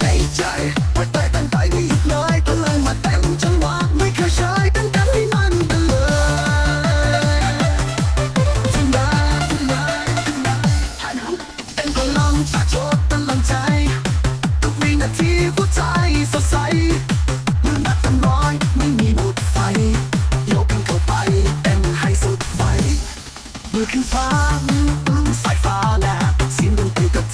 ในใจว่าแต่ตั้งใจไม่หยุดเลยก็เลยมาแต่งจังหวะไม่เคยใช้ตั้งแต่ให้มันไปเลยขึ้นมาขึ้นมาขึ้นมาหันเป็นพลังจากโชดพลังใจ ทุกวินาทีหัวใจสดใสมือนักเต็ร้อยไม่มีบุดไฟโยกกันเข้าไปเต็ให้สุดไฟมือขึ้นฟ้ามือปลุกสายฟ้าแลบเสียงดนตรีกับ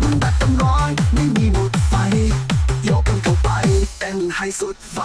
มันแบบต้องร้อนไม่มีหมดไยกมันเข้าไปเต้นให้สุดไฟ